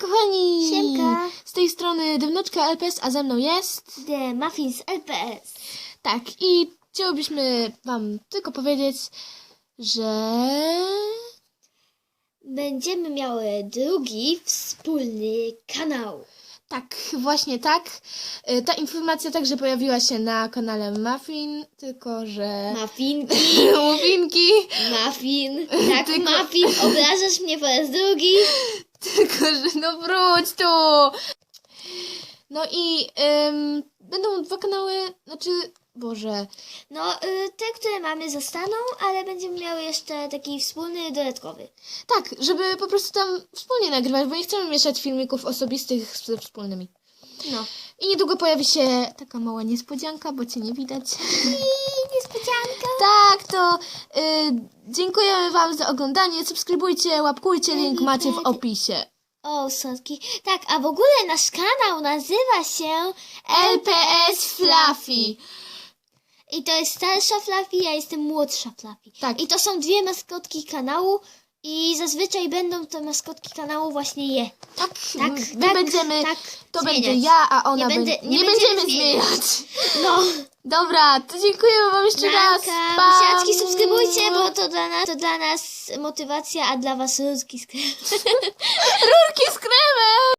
kochani! Siemka. Z tej strony Dywnoczka LPS, a ze mną jest... The Muffins LPS. Tak, i chciałybyśmy wam tylko powiedzieć, że... Będziemy miały drugi wspólny kanał. Tak, właśnie tak. Y, Ta informacja także pojawiła się na kanale Muffin, tylko że... Muffinki. Muffinki! Muffin. Tak, Tylko- Muffin. Obrażasz mnie po raz drugi. Tylko, że no wróć tu! No i ym, będą dwa kanały, znaczy, Boże, No, y, te, które mamy zostaną, ale będziemy miały jeszcze taki wspólny, dodatkowy. tak, żeby po prostu tam wspólnie nagrywać, bo nie chcemy mieszać filmików osobistych ze wspólnymi. No. I niedługo pojawi się taka mała niespodzianka, bo cię nie widać. I niespodzianka. Tak, to y, dziękujemy wam za oglądanie, subskrybujcie, łapkujcie, link macie w opisie. O, słodki. Tak, a w ogóle nasz kanał nazywa się LPS Fluffy. I to jest starsza Fluffy, ja jestem młodsza Fluffy. Tak. I to są dwie maskotki kanału i zazwyczaj będą te maskotki kanału właśnie je. Tak, Tak, my tak, będziemy, tak, to zmieniać. będzie ja, a ona Nie będzie, będę- nie, nie będziemy będziemy zmieniać. No, Dobra, to dziękujemy wam jeszcze raz. Danka, Pa! buziaczki, subskrybujcie, bo to dla, nas, to dla nas motywacja, a dla was rurki z kremem. Rurki z kremem!